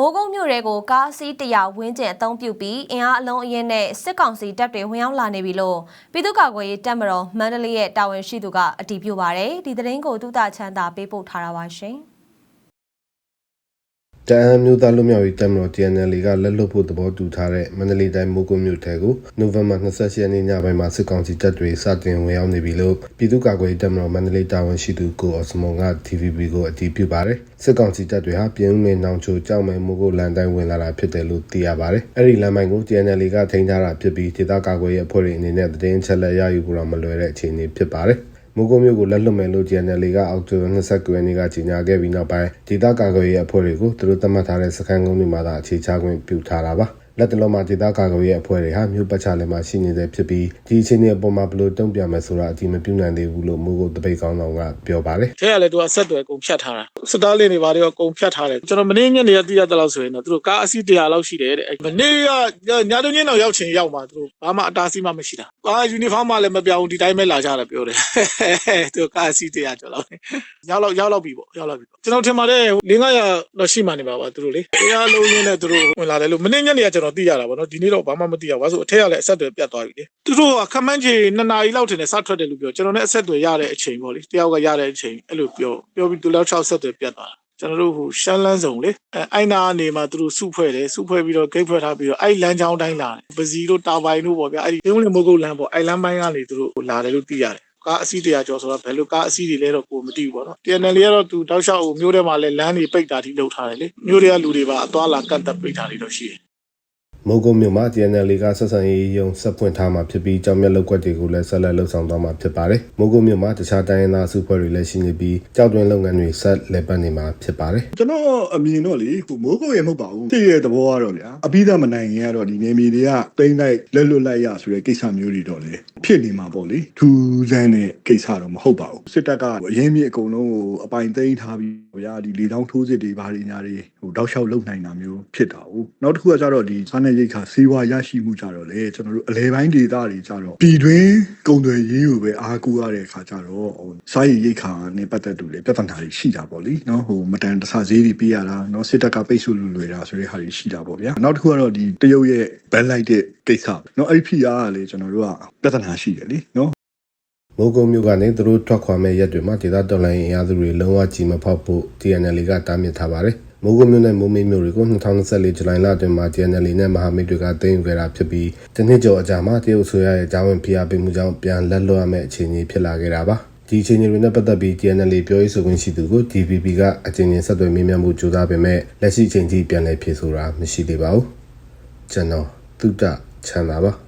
မိုးကုတ်မြို့ရဲကိုကားအစီးတရာဝင်းကျင်အသုံးပြုပြီးအင်အားအလုံးအရင်နဲ့စစ်ကောင်စီတပ်တွေဝင်ရောက်လာနေပြီလို့ပြည်သူ့ကာကွယ်ရေးတပ်မတော်မန္တလေးရဲ့တာဝန်ရှိသူကအတည်ပြုပါတယ်ဒီသတင်းကိုတုတချမ်းသာပေးပို့ထားတာပါရှင် တအမ်းမြို့သားလူမျိုးရေးတပ်မတော် TNL ကလက်လွတ်ဖို့သဘောတူထားတဲ့မန္တလေးတိုင်းမိုးကုတ်မြို့ထဲကိုနိုဝင်ဘာ28ရက်နေ့ညပိုင်းမှာစစ်ကောင်စီတပ်တွေစတင်ဝင်ရောက်နေပြီလို့ပြည်သူ့ကာကွယ်ရေးတပ်မတော်မန္တလေးတာဝန်ရှိသူကိုအော်စမွန်က TVB ကိုအတည်ပြုပါတယ်စစ်ကောင်စီတပ်တွေဟာပြင်းဦးနဲ့နောင်ချိုကြောက်မဲမိုးကုတ်လန်တိုင်းဝင်လာတာဖြစ်တယ်လို့သိရပါတယ်အဲ့ဒီလမ်းပိုင်းကို TNL ကထိန်းထားတာဖြစ်ပြီးဒေသကာကွယ်ရေးအဖွဲ့တွေအနေနဲ့သတင်းချက်လက်ရယူဖို့တော့မလွယ်တဲ့အခြေအနေဖြစ်ပါတယ် မိုးကုတ်မြို့ကိုလက်လွတ်မယ်လို့ JNL ကအောက်တိုဘာ29ရက်နေ့ကကြေညာခဲ့ပြီးနောက်ပိုင်းဒေသကာကွယ်ရေးအဖွဲ့တွေကိုသူတို့သတ်မှတ်ထားတဲ့စခန်းကုန်းတွေမှာသာအခြေချခွင့်ပြုထားတာပါ လက်တလုံးမှာဒေသကာကွယ်ရေးအဖွဲ့တွေဟာမြို့ပတ်ချလည်းမှာရှိနေတဲ့ဖြစ်ပြီးဒီအခြေအနေအပေါ်မှာဘယ်လိုတုံ့ပြန်မယ်ဆိုတာအတိမပြုနိုင်သေးဘူးလို့မိုးကုတ်တပိတ်ကောင်းဆောင်ကပြောပါတယ်ထဲကလည်းသူကဆက်သွယ်ကုန်ဖြတ်ထားတာစတားလင်းတွေဘာတွေကကုန်ဖြတ်ထားတယ်ကျွန်တော်မနေ့ညနေကသိရတဲ့လောက်ဆိုရင်တော့သူတို့ကားအစီး100လောက်ရှိတယ်တဲ့မနေ့ကညတုန်းချင်းတော့ရောက်ချင်ရောက်မှာသူတို့ဘာမှအတားဆီးမှမရှိတာကားယူနီဖောင်းမှလည်းမပြောင်းဘူးဒီတိုင်းပဲလာကြတာပြောတယ်သူကားအစီး100ကျော်လောက်ရောက်လောက်ရောက်လောက်ပြီပေါ့ရောက်လောက်ပြီပေါ့ကျွန်တော်ထင်ပါတယ်လင်း900တော့ရှိမှနေပါပါသူတို့လေတရားလုံးရင်းနဲ့သူတို့ဝင်လာတယ်လို့မနေ့ညနေကကျွန်တော်သိရတာပေါ့နော်ဒီနေ့တော့ဘာမှမသိရဘူးဘာလို့ဆိုအထက်ကလည်းအဆက်အသွယ်ပြတ်သွားပြီလေသူတို့ကခမန်းချေ2နာရီလောက်ထင်တယ်စထွက်တယ်လို့ပြောကျွန်တော်လည်းအဆက်အသွယ်ရတဲ့အချိန်ပေါ့လေတယောက်ကရတဲ့အချိန်အဲ့လိုပြောပြောပြီးသူလည်း6ဆက်သွယ်ပြတ်သွားတာကျွန်တော်တို့ဟိုရှမ်းလန်းဆောင်လေအဲအိုင်နာကနေမှသူတို့စုဖွဲ့တယ်စုဖွဲ့ပြီးတော့ဂိတ်ဖွဲ့ထားပြီးတော့အဲ့လမ်းကြောင်းတိုင်းလာတယ်ပစီတို့တာဘိုင်တို့ပေါ့ဗျာအဲ့ဒီပြုံးလင်မိုးကုတ်လမ်းပေါ့အဲ့လမ်းပိုင်းကနေသူတို့လာတယ်လို့သိရတယ်ကားအစီးတရာကျော်ဆိုတော့ဘယ်လိုကားအစီးတွေလဲတော့ကိုမသိဘူးပေါ့နော် TNL ကတော့သူတောက်လျှောက်ဟိုမျိုးထဲမှာလဲလမ်းတွေပိတ်တာထိလုပ်ထားတယ်လေမျိုးတွေကလူတွေပါအသွားလာကန့်သက်ပိတ်တာတွေတော့ရှိတယ် မိုးကုတ်မြို့မှာ TNL ကဆက်ဆံရေးယုံဆက်ဖွင့်ထားမှာဖြစ်ပြီးကြောင်မြတ်လောက်ကွက်တွေကိုလည်းဆက်လက်လှုပ်ဆောင်သွားမှာဖြစ်ပါတယ်။မိုးကုတ်မြို့မှာတခြားတိုင်းရင်းသားစုဖွဲ့တွေလည်းရှိနေပြီးကြောက်တွင်းလုပ်ငန်းတွေဆက်လက်ပတ်နေမှာဖြစ်ပါတယ်ကျွန်တော်အမြင်တော့လေဟိုမိုးကုတ်ရမဟုတ်ပါဘူးတည့်ရဲ့သဘောကတော့ဗျာအပိသမနိုင်ရင်ကတော့ဒီနေမီတွေကတိမ့်လိုက်လက်လွတ်လိုက်ရဆိုတဲ့ကိစ္စမျိုးတွေတော့လေဖြစ်နေမှာပေါ့လေထူးဆန်းတဲ့ကိစ္စတော့မဟုတ်ပါဘူးစစ်တပ်ကအရင်မြေအကုန်လုံးကိုအပိုင်သိမ်းထားပြီးဗျာဒီလေတောင်းထိုးစစ်တွေဘာတွေညာတွေဟိုတောက်လျှောက်လုံနိုင်တာမျိုးဖြစ်တာဟုတ်နောက်တစ်ခုကကျတော့ဒီစားနေရိတ်ခါစေဝါရရှိမှုကြတော့လေကျွန်တော်တို့အလဲပိုင်းဒေသတွေကြတော့ပြည်တွင်းကုန်သွယ်ရေးကိုပဲအားကိုးရတဲ့အခါကျတော့ဟိုစားရည်ရိတ်ခါနဲ့ပတ်သက်တူလေပြဿနာတွေရှိတာပေါ့လေနော်ဟိုမတန်တဆဈေးတွေပေးရတာနော်စစ်တပ်ကပိတ်ဆို့လူလွယ်တာဆိုတဲ့ဟာတွေရှိတာပေါ့ဗျာနောက်တစ်ခုကတော့ဒီတရုတ်ရဲ့ဘန်လိုက်တဲ့ကိစ္စနော်အဲ့ဒီဖိအားကလေကျွန်တော်တို့ကပြဿနာရှိတယ်လीနော်။မိုးကုတ်မြို့ကနေသူတို့ထွက်ခွာမဲ့ရက်တွေမှာဒေသတော်လှန်ရေးအင်အားစုတွေလုံးဝကြီးမဖောက်ဖို့ TNL ကတားမြစ်ထားပါတယ်။ မိုးကုတ်မြို့နဲ့မိုးမေးမြို့တွေကို2024ဇူလိုင်လအတွင်းမှာ TNL နဲ့မဟာမိတ်တွေကသိမ်းယူခဲ့တာဖြစ်ပြီးတနစ်ကျော်အကြာမှာတရုတ်ဆိုရရဲ့ကြောင်းဝင်ဖိအားပေးမှုကြောင့်ပြန်လက်လွတ်ရမယ့်အခြေအနေဖြစ်လာခဲ့တာပါ။ဒီအခြေအနေတွေနဲ့ပတ်သက်ပြီး TNL ပြောရေးဆိုခွင့်ရှိသူကို DPP ကအကြင်ရင်ဆက်သွယ်မေးမြန်းမှုကြိုးစားပေမဲ့လက်ရှိအချိန်ထိပြန်လည်ဖြေဆိုတာမရှိသေးပါဘူး။ကျွန်တော်သုတချမ်းသာပါ